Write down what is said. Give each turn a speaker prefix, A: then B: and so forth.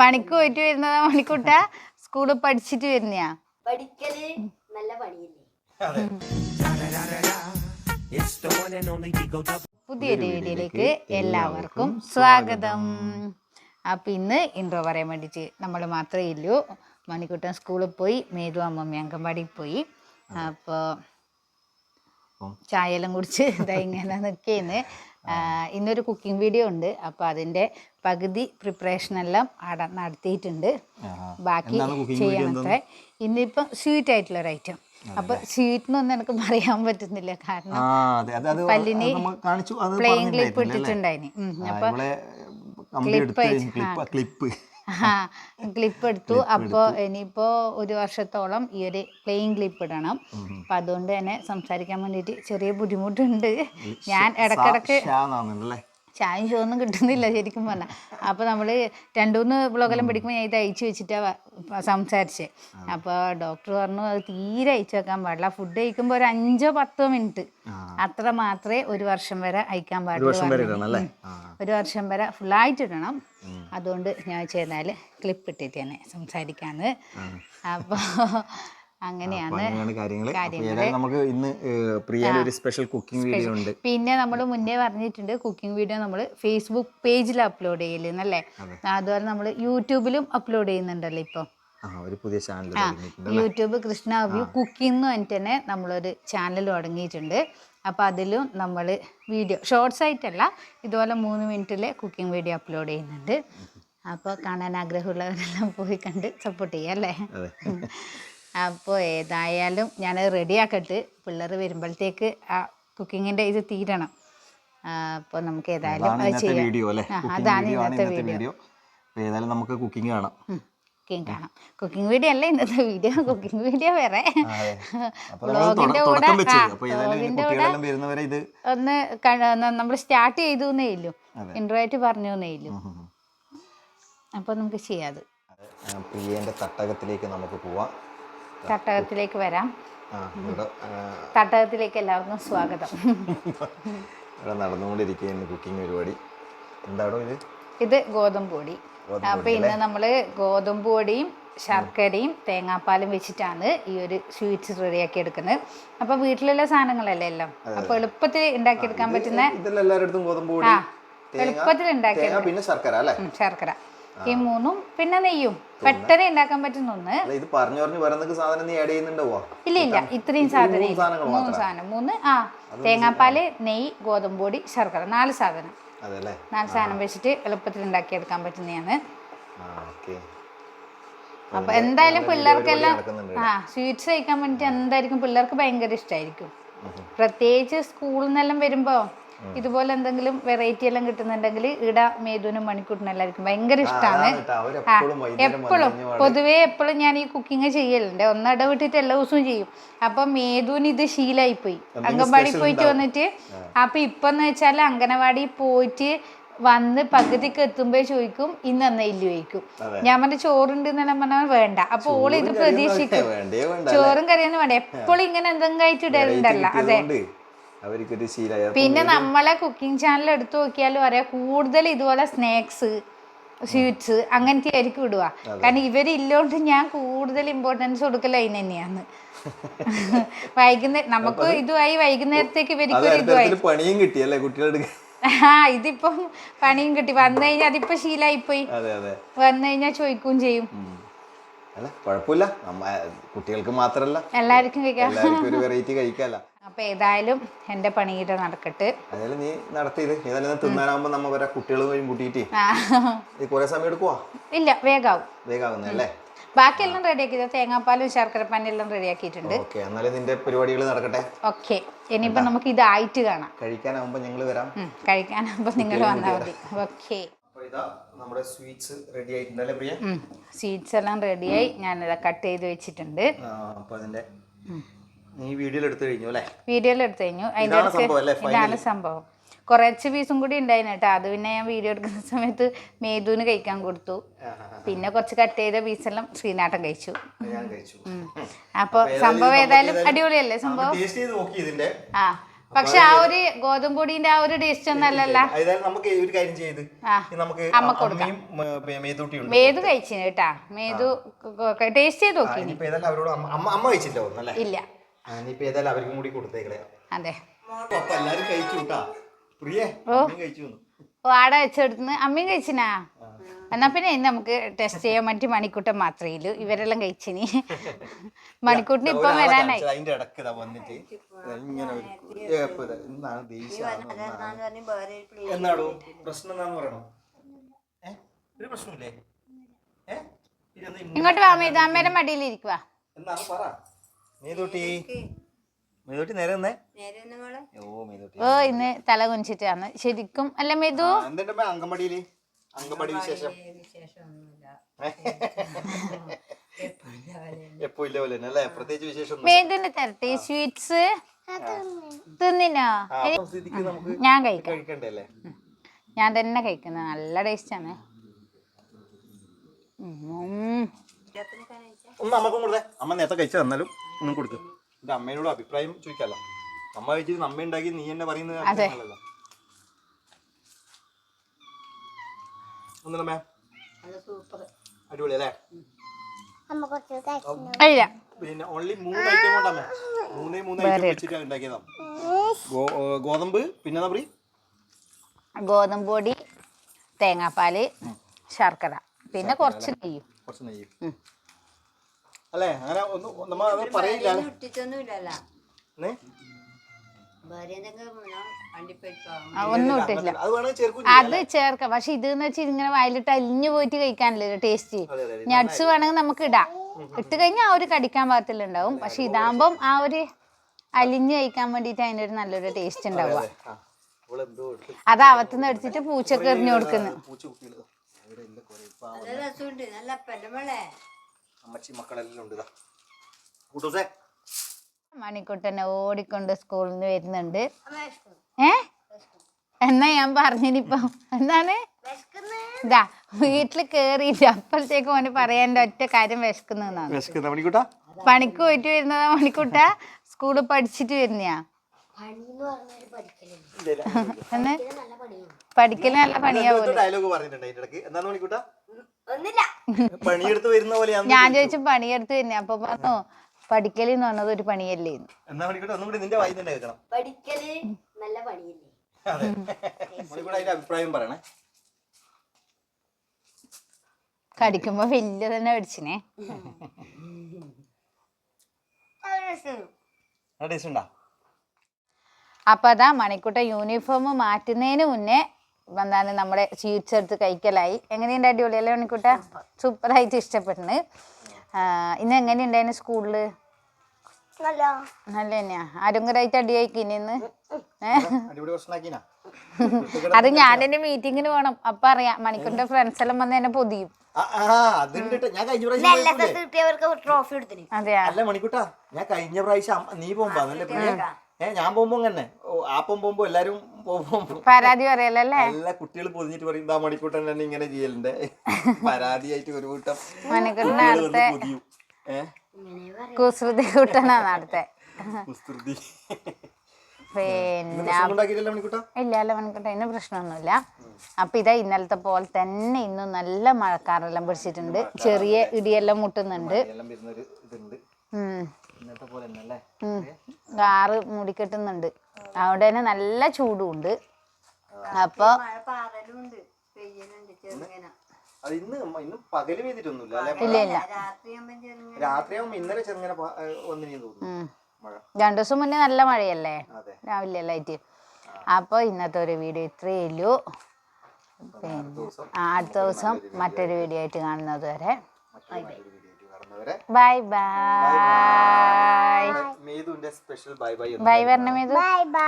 A: പണിക്ക് പോയിട്ട് വരുന്നതാ മണിക്കുട്ട. സ്കൂളിൽ പഠിച്ചിട്ട് വരുന്നയാ.
B: പഠിക്കൽ നല്ല പണിയല്ലേ?
A: പുതിയൊരു വീഡിയോയിലേക്ക് എല്ലാവർക്കും സ്വാഗതം. അപ്പം ഇന്ന് ഇൻട്രോ പറയാൻ വേണ്ടിയിട്ട് നമ്മൾ മാത്രമേ ഇല്ലൂ. മണിക്കുട്ടൻ സ്കൂളിൽ പോയി മേതു അമ്മമ്മ അങ്കൻവാടിയിൽ പോയി. അപ്പോൾ ചായയെല്ലാം കുടിച്ച് ഇതാ ഇങ്ങനെ നിൽക്കുന്നു ഇന്നൊരു കുക്കിംഗ് വീഡിയോ ഉണ്ട്. അപ്പോൾ അതിന്റെ പകുതി പ്രിപ്പറേഷൻ എല്ലാം അവിടെ നടത്തിയിട്ടുണ്ട്. ബാക്കി ചെയ്യണത്രേ ഇന്നിപ്പം സ്വീറ്റ് ആയിട്ടുള്ള ഒരു ഐറ്റം അപ്പൊ സ്വീറ്റിനൊന്നും എനിക്ക് പറയാൻ പറ്റുന്നില്ല കാരണം പല്ലിന് പ്ലെയിൻ ക്ലിപ്പ്? ഇട്ടിട്ടുണ്ടായിന്.
C: അപ്പൊ ക്ലിപ്പ് ക്ലിപ്പ്
A: ക്ലിപ്പ് എടുത്തു അപ്പോൾ ഇനിയിപ്പോൾ ഒരു വർഷത്തോളം ഈ ഒരു പ്ലെയിൻ ക്ലിപ്പ് ഇടണം. അപ്പം അതുകൊണ്ട് തന്നെ സംസാരിക്കാൻ വേണ്ടിയിട്ട് ചെറിയ ബുദ്ധിമുട്ടുണ്ട്. ഞാൻ ഇടക്കിടക്ക്
C: ഷാന്നാണല്ലേ
A: ചായയും ചോന്നും കിട്ടുന്നില്ല ശരിക്കും പറഞ്ഞാൽ അപ്പോൾ നമ്മൾ രണ്ട് മൂന്ന് ബ്ലോഗെല്ലാം പിടിക്കുമ്പോൾ ഞാൻ ഇത് അയച്ചു വെച്ചിട്ടാണ് സംസാരിച്ചത് അപ്പോൾ ഡോക്ടർ പറഞ്ഞു അത് തീരെ അയച്ചു വെക്കാൻ പാടില്ല. ഫുഡ് കഴിക്കുമ്പോൾ ഒരു അഞ്ചോ പത്തോ മിനിറ്റ് അത്ര മാത്രമേ ഒരു വർഷം വരെ അയക്കാൻ പാടുള്ളൂ ഒരു വർഷം വരെ ഫുള്ളായിട്ട് ഇടണം. അതുകൊണ്ട് ഞാൻ ചെയ്താൽ ക്ലിപ്പ് ഇട്ടിട്ട് തന്നെ സംസാരിക്കാന്ന്. അപ്പോൾ അങ്ങനെയാണ്
C: കാര്യങ്ങൾ നമുക്ക് ഇന്ന് ഒരു സ്പെഷ്യൽ കുക്കിംഗ് വീഡിയോ ഉണ്ട്.
A: പിന്നെ നമ്മൾ മുന്നേ പറഞ്ഞിട്ടുണ്ട് കുക്കിംഗ് വീഡിയോ നമ്മൾ ഫേസ്ബുക്ക് പേജിൽ അപ്ലോഡ് ചെയ്യലെന്നല്ലേ അതുപോലെ നമ്മൾ യൂട്യൂബിലും അപ്ലോഡ് ചെയ്യുന്നുണ്ടല്ലോ ഇപ്പോൾ
C: ആ ഒരു പുതിയ channel
A: YouTube Krishna view cooking എന്ന് പറഞ്ഞിട്ട് തന്നെ നമ്മളൊരു ചാനൽ തുടങ്ങിയിട്ടുണ്ട്. അപ്പോൾ അതിലും നമ്മൾ വീഡിയോ ഷോർട്സ് ആയിട്ടല്ല ഇതുപോലെ മൂന്ന് മിനിറ്റിലെ കുക്കിംഗ് വീഡിയോ അപ്ലോഡ് ചെയ്യുന്നുണ്ട്. അപ്പോൾ കാണാൻ ആഗ്രഹമുള്ളവരെല്ലാം പോയി കണ്ട് സപ്പോർട്ട് ചെയ്യാം അല്ലേ? അപ്പോൾ ഏതായാലും ഞാനത് റെഡിയാക്കട്ട്. പിള്ളേർ വരുമ്പോഴത്തേക്ക് ആ കുക്കിങ്ങിന്റെ ഇത് തീരണം. അപ്പോൾ നമുക്ക് ഏതായാലും അത് ചെയ്യാം.
C: വീഡിയോ അല്ലേ? കുക്കിംഗ്
A: അതാണ് ഇന്നത്തെ
C: വീഡിയോ. ഏതായാലും നമുക്ക് കുക്കിംഗ് കാണാം.
A: കുക്കിംഗ് കാണാം. കുക്കിംഗ് വീഡിയോ അല്ല ഇന്നത്തെ വീഡിയോ? കുക്കിംഗ് വീഡിയോ വേറെ.
C: അപ്പൊ
A: വ്ളോഗിന്റെ കൂടെ
C: അപ്പൊ
A: ഒന്ന് നമ്മൾ സ്റ്റാർട്ട് ചെയ്തു എന്നേ ഇല്ലു ഇൻട്രോ ആയിട്ട് പറഞ്ഞു എന്നേ ഇല്ലു അപ്പോൾ നമുക്ക് ചെയ്യാം അത്
C: ആ, പ്രിയേന്റെ തട്ടകത്തിലേക്ക് നമുക്ക് പോവാം.
A: തട്ടകത്തിലേക്ക് വരാം. തട്ടകത്തിലേക്ക് എല്ലാവർക്കും സ്വാഗതം.
C: ഇവിടെ നടന്നുകൊണ്ടിരിക്കുകയാണ് കുക്കിംഗ് പരിപാടി. എന്താണോ ഇത്?
A: ഇത് ഗോതമ്പ് പൊടി. അപ്പോൾ ഇന്ന് നമ്മൾ ഗോതമ്പ് പൊടിയും ശർക്കരയും തേങ്ങാപ്പാലും വെച്ചിട്ടാണ് ഈ ഒരു സ്വീറ്റ്സ് റെഡിയാക്കി എടുക്കുന്നത്. അപ്പൊ വീട്ടിലുള്ള സാധനങ്ങളല്ലേ എല്ലാം? അപ്പൊ എളുപ്പത്തിൽ ഉണ്ടാക്കിയെടുക്കാൻ പറ്റുന്ന എളുപ്പത്തിൽ ഉണ്ടാക്കി
C: പിന്നെ ശർക്കര
A: ശർക്കര. ഈ മൂന്നും പിന്നെ നെയ്യും. പെട്ടെന്ന് ഉണ്ടാക്കാൻ പറ്റുന്ന ഒന്ന്.
C: ഇത് പറഞ്ഞു പറഞ്ഞു വരുന്ന സാധനം നീ ആഡ് ചെയ്യുന്നുണ്ടാവോ?
A: ഇല്ല ഇല്ല. ഇത്രയും സാധനം. മൂന്ന് സാധനം. മൂന്ന് ആ. തേങ്ങാപ്പാൽ നെയ്യ് ഗോതമ്പൊടി ശർക്കര. നാല് സാധനം.
C: അതല്ലേ
A: നാല് സാധനം വെച്ചിട്ട് എളുപ്പത്തിൽ ഉണ്ടാക്കിയെടുക്കാൻ പറ്റുന്നതാണ്. അപ്പൊ എന്തായാലും പിള്ളേർക്കെല്ലാം ആ സ്വീറ്റ്സ് കഴിക്കാൻ വേണ്ടിട്ട് എന്തായിരിക്കും? പിള്ളേർക്ക് ഭയങ്കര ഇഷ്ടമായിരിക്കും പ്രത്യേകിച്ച് സ്കൂളിൽ നിന്നെല്ലാം വരുമ്പോ ഇതുപോലെ എന്തെങ്കിലും വെറൈറ്റി എല്ലാം കിട്ടുന്നുണ്ടെങ്കിൽ ഇട മേതുനും മണിക്കൂട്ടിനും എല്ലാവർക്കും ഭയങ്കര ഇഷ്ടമാണ് എപ്പോഴും. പൊതുവേ എപ്പോഴും ഞാൻ ഈ കുക്കിംഗ് ചെയ്യലുണ്ട്. ഒന്ന് ഇടവിട്ടിട്ട് എല്ലാ ദിവസവും ചെയ്യും. അപ്പൊ മേതുവിന് ഇത് ശീലായി പോയി അംഗൻവാടി പോയിട്ട് വന്നിട്ട് അപ്പൊ ഇപ്പൊന്ന് വെച്ചാൽ അംഗനവാടി പോയിട്ട് വന്ന് പകുതിക്ക് എത്തുമ്പോ ചോദിക്കും ഇന്ന് എന്നാ ഇല്ല ചോദിക്കും ഞാൻ പറഞ്ഞ ചോറുണ്ട് എന്നെല്ലാം പറഞ്ഞാൽ വേണ്ട. അപ്പൊ ഓൾ ഇത് പ്രതീക്ഷിക്കും. ചോറും കറിയൊന്നും വേണ്ട. എപ്പോഴും ഇങ്ങനെ എന്തെങ്കിലും ആയിട്ട് ഇടലുണ്ടല്ല. അതെ.
C: അവർക്കൊരു ശീലമായ
A: പിന്നെ നമ്മളെ കുക്കിംഗ് ചാനൽ എടുത്തു നോക്കിയാലും അറിയാം കൂടുതൽ ഇതുപോലെ സ്നാക്സ് സ്വീറ്റ്സ് അങ്ങനത്തെ ആയിരിക്കും ഇടുക. കാരണം ഇവരില്ലോണ്ട് ഞാൻ കൂടുതൽ ഇമ്പോർട്ടൻസ് കൊടുക്കല അതിന് തന്നെയാണ്. വൈകുന്നേരം നമുക്ക് ഇതുമായി വൈകുന്നേരത്തേക്ക് ഇവർക്ക് ഇതുമായി
C: പണിയും കിട്ടിയല്ലേ കുട്ടികളുടെ
A: ആ ഇതിപ്പം പണിയും കിട്ടി. വന്നു കഴിഞ്ഞാൽ അതിപ്പോ ശീലായിപ്പോയി. വന്നു കഴിഞ്ഞാൽ ചോദിക്കുകയും ചെയ്യും.
C: അല്ല കുഴപ്പമില്ല. നമ്മ കുട്ടികൾക്ക് മാത്രല്ല.
A: എല്ലാവർക്കും
C: എല്ലാവർക്കും ഒരു വെറൈറ്റി കഴിക്കാല്ല
A: അപ്പൊ ഏതായാലും എന്റെ പണിയുടെ നടക്കട്ടെ.
C: അതായത് നീ നടത്തിയത് ഏതായാലും തിന്നാനാകുമ്പോ നമ്മ വരെ കുട്ടികളും കൂട്ടിയിട്ട്
A: ആ.
C: ഇത് കുറെ സമയം എടുക്കുവാ?
A: ഇല്ല വേഗാവും.
C: വേഗാവുന്നല്ലേ
A: ബാക്കിയെല്ലാം റെഡിയാക്കി ശർക്കര പാനെല്ലാം റെഡിയാക്കിയിട്ടുണ്ട്
C: ഓക്കെ എന്നാലും നിന്റെ പരിപാടികൾ നടക്കട്ടെ.
A: ഓക്കെ. ഇനിയിപ്പോ നമുക്ക് ഇതായിട്ട് കാണാം.
C: കഴിക്കാനാവുമ്പോ ഞങ്ങൾ വരാം.
A: ഉം, കഴിക്കാനാകുമ്പോൾ നിങ്ങൾ വന്നാൽ മതി. ഓക്കെ.
C: ഇതാ നമ്മുടെ സ്വീറ്റ്സ് റെഡി ആയിട്ടുണ്ടല്ലേ പ്രിയ?
A: സ്വീറ്റ്സ് എല്ലാം റെഡിയായി ഞാൻ കട്ട് ചെയ്ത് വെച്ചിട്ടുണ്ട്.
C: അപ്പൊ അതിന്റെ നീ വീഡിയോയിൽ എടുത്തു കഴിഞ്ഞു അല്ലേ?
A: വീഡിയോയിൽ എടുത്തു കഴിഞ്ഞു. അതിന്റെ
C: ഇതാണ് സംഭവം
A: കുറച്ച് പീസും കൂടി ഉണ്ടായിരുന്നു കേട്ടോ. അത് പിന്നെ ഞാൻ വീഡിയോ എടുക്കുന്ന സമയത്ത് മേധുവിന് കഴിക്കാൻ കൊടുത്തു. പിന്നെ കുറച്ച് കട്ട് ചെയ്ത പീസെല്ലാം ശ്രീനാട്ടം കഴിച്ചു. അപ്പൊ സംഭവം ഏതായാലും അടിപൊളിയല്ലേ സംഭവം? ആ. പക്ഷെ ആ ഒരു ഗോതമ്പ് പൊടിന്റെ ആ ഒരു ടേസ്റ്റ് ഒന്നും അല്ലല്ല.
C: നമുക്ക് ഒരു കാര്യം ചെയ്ത്. നമുക്ക്
A: മേതു കഴിച്ചിന് കേട്ടാ. മേതു ടേസ്റ്റ് ചെയ്ത് നോക്കി
C: അവരോട് അമ്മ കഴിച്ചില്ല
A: ഇല്ല.
C: ഇനിയിപ്പോ ഏതായാലും അവർക്കും കൂടി കൊടുത്തേക്കളെ
A: അതെ.
C: ഓ എല്ലാരും കഴിച്ചു കേട്ടാ. പ്രിയേ അമ്മയും കഴിച്ചു വന്നു
A: വാട വെച്ചെടുത്ത് അമ്മയും കഴിച്ചിനാ? എന്നാ പിന്നെ ഇന്ന് നമുക്ക് ടെസ്റ്റ് ചെയ്യാൻ പറ്റി മണിക്കൂട്ടം മാത്രമേ ഇല്ലു. ഇവരെല്ലാം കഴിച്ചിനി. മണിക്കൂട്ടിന് ഇപ്പം വരാനായി.
C: അതിന്റെ ഇടയ്ക്ക് വന്നിട്ട് ഇങ്ങനെ. എന്നാടോ? പ്രശ്നം എന്താന്ന് പറയണോ? ഏ? ഒരു പ്രശ്നമില്ലേ
A: ഇങ്ങോട്ട് വാ മേതു
C: മടിയിൽ ഇരിക്കുക ഓ
A: ഇന്ന് തല കുനിച്ചിട്ടാണ് ശരിക്കും. അല്ല മേതു?
C: എന്തുണ്ട് അങ്കമ്പടി വിശേഷം. എപ്പോ ഇല്ല പോലെ അല്ലേ? പ്രത്യേകിച്ച് വിശേഷം
A: തരട്ടെ സ്വീറ്റ്സ്? തിന്നിനോ? ഞാൻ കഴിക്കാം.
C: കഴിക്കണ്ടേ
A: ഞാൻ തന്നെ കഴിക്കുന്നത്. നല്ല ടേസ്റ്റ് ആണ്.
C: കൊടുത്തേ. അമ്മ നേരത്തെ കഴിച്ചു തന്നാലും ഒന്നും കൊടുക്കും. എന്റെ അമ്മയോട് അഭിപ്രായം ചോദിക്കാലോ. അമ്മ കഴിച്ചിട്ട് അമ്മ ഉണ്ടാക്കി നീ എന്നെ പറയുന്നത്
A: അതെ.
C: നല്ലതല്ല. ഒന്നുമില്ല മേ അടിപൊളി അല്ലേ
A: അല്ല
C: പിന്നെ ഓൺലി മൂന്ന് ഐറ്റം കൊണ്ടാ മൂന്നേ മൂന്ന് ഐറ്റം വെച്ചിട്ടാണ് ഉണ്ടാക്കിയതാ. ഗോതമ്പ് പിന്നെ പറയും?
A: ഗോതമ്പ് പൊടി തേങ്ങാപ്പാൽ ശർക്കര. പിന്നെ കുറച്ച് നെയ്യും.
C: കുറച്ച് നെയ്യ്. അല്ലേ? അങ്ങനെ ഒന്നും നമ്മൾ അത് പറയില്ല അല്ലേ?
B: ഇട്ടിട്ടൊന്നുമില്ലല്ലോ
C: ഏ?
B: വേറെ എന്തെങ്കിലും വണ്ടിപ്പോയിക്കോ
A: ആ, ഒന്നും ഇട്ടില്ല
C: അത് ചേർക്കും
A: പക്ഷെ ഇതെന്ന് വെച്ചാൽ ഇങ്ങനെ വയലിട്ട് അലിഞ്ഞു പോയിട്ട് കഴിക്കാനല്ലേ ടേസ്റ്റ് നട്സ് വേണമെങ്കിൽ നമുക്ക് ഇടാം. ഇട്ട് കഴിഞ്ഞാൽ ആ ഒരു കടിക്കാൻ പാകത്തിലുണ്ടാവും. പക്ഷെ ഇതാകുമ്പം ആ ഒരു അലിഞ്ഞു കഴിക്കാൻ വേണ്ടിയിട്ട് അതിനൊരു നല്ലൊരു ടേസ്റ്റ് ഉണ്ടാവുക. അത് അവത്തുനിന്ന് അടിച്ചിട്ട് പൂച്ചക്ക് എറിഞ്ഞു കൊടുക്കുന്നു.
C: അമ്മച്ചി മക്കളെല്ലാം ഉണ്ട് കൂട്ടൂസേ.
A: മണിക്കുട്ടനെ ഓടിക്കൊണ്ട് സ്കൂളിൽ നിന്ന് വരുന്നുണ്ട് ഏ? എന്നാ ഞാൻ പറഞ്ഞിനിപ്പോ. എന്താണ്? ഇതാ വീട്ടിൽ കേറിയില്ല. അപ്പോഴത്തേക്ക് ഓന് പറയാൻ ഒറ്റ കാര്യം വിശക്കുന്നതാണ്
C: വിശക്കുന്ന
A: പണിക്ക് പോയിട്ട് വരുന്നതാ മണിക്കുട്ട? സ്കൂളിൽ പഠിച്ചിട്ട് വരുന്നയാ. പഠിക്കൽ നല്ല പണിയാ പോലെ
C: ഡയലോഗ് പറഞ്ഞിട്ടുണ്ട് അതിന്റെ ഇടയ്ക്ക് എന്താണ് മണിക്കൂട്ടാ?
B: ഒന്നില്ല
C: പണിയെടുത്ത് വരുന്ന പോലെയാണ്
A: ഞാൻ ചോദിച്ചു. പണിയെടുത്ത് വരുന്ന അപ്പൊ പറഞ്ഞു പഠിക്കലെന്ന് പറഞ്ഞത് ഒരു പണിയല്ലേ എന്ന്.
C: എന്നാ ഒന്നും കൂടി നിന്റെ വായി തന്നെ കേൾക്കണം.
B: പഠിക്കൽ നല്ല പണിയല്ലേ?
C: അതെ. അതിന്റെ അഭിപ്രായം പറയണേ.
A: കടിക്കുമ്പോ വലിയ തന്നെ പഠിച്ചിനെ. അപ്പൊ അതാ മണിക്കുട്ട യൂണിഫോം മാറ്റുന്നതിന് മുന്നേ എന്താണ് നമ്മുടെ സ്വീറ്റ്സ് എടുത്ത് കഴിക്കലായി. എങ്ങനെയുണ്ട് അടിപൊളിയല്ലേ മണിക്കുട്ട? സൂപ്പറായിട്ട് ഇഷ്ടപ്പെടുന്നു ഇന്ന് എങ്ങനെയുണ്ടായിരുന്നു സ്കൂളിൽ?
B: നല്ല.
A: തന്നെയാ ഏഹ് അത് ഞാൻ എന്റെ മീറ്റിംഗിന് പോണം. അപ്പൊ അറിയാം മണിക്കൂറിന്റെ ഫ്രണ്ട്സ് എല്ലാം വന്ന് എന്നെ പൊതിയും.
C: ആ ആ, ഞാൻ കഴിഞ്ഞ പ്രാവശ്യം
B: ട്രോഫി എടുത്തിന്.
A: അതെയാ?
C: അല്ല മണിക്കൂട്ടാ ഞാൻ കഴിഞ്ഞ പ്രാവശ്യം നീ പോകുമ്പോ അതല്ലേ പ്രിയ ഏ ഞാൻ പോകുമ്പോ അങ്ങനെ ആപ്പം പോകുമ്പോ എല്ലാരും
A: പരാതി പറയലല്ലേ അല്ലേ?
C: എല്ലാ കുട്ടികൾ പൊതിഞ്ഞിട്ട് പറയും ഇതാ മണിക്കൂട്ടൻ തന്നെ ഇങ്ങനെ ചെയ്യലുണ്ട്. പരാതിയായിട്ട് ഒരു കൂട്ടം
A: മണിക്കൂറിന്റെ
C: കുട്ടികൾ
A: കുസൃതി കൂട്ടനാ അടുത്തെ
C: കുസ്തുതി
A: പിന്നെ ഇല്ല അല്ല മണിക്കൂട്ട ഇന്ന് പ്രശ്നമൊന്നുമില്ല. അപ്പൊ ഇതാ ഇന്നലത്തെ പോലെ തന്നെ ഇന്ന് നല്ല മഴക്കാറെല്ലാം പിടിച്ചിട്ടുണ്ട്. ചെറിയ ഇടിയെല്ലാം മുട്ടുന്നുണ്ട്.
C: എല്ലാം വരുന്നൊരു ഇന്നത്തെ പോലെ അല്ലേ
A: ഉം. കാറ് മൂടിക്കെട്ടുന്നുണ്ട്. അവിടെ തന്നെ നല്ല ചൂടുണ്ട്. അപ്പൊ
C: അത് ഇന്ന് ഇന്ന് പകൽ പെയ്തിട്ടൊന്നുമില്ല അല്ലെ?
B: രാത്രിയാകുമ്പോ
C: ഇന്നലെ ചെറുങ്ങനെ പ- തോന്നുന്നു. മഴ.
A: രണ്ടു ദിവസം മുന്നേ നല്ല മഴയല്ലേ? രാവിലെ ലൈറ്റ്. അപ്പൊ അപ്പോൾ ഇന്നത്തെ ഒരു വീഡിയോ ഇത്രയേ ഉള്ളൂ. പിന്നെ ആ, അടുത്ത ദിവസം മറ്റൊരു വീഡിയോ ആയിട്ട് കാണുന്നത് വരെ. ബൈ ബൈ
C: മേതുവിന്റെ സ്പെഷ്യൽ ബൈ ബൈ
A: ബൈ പറഞ്ഞ മേതു
B: ബൈ ബൈ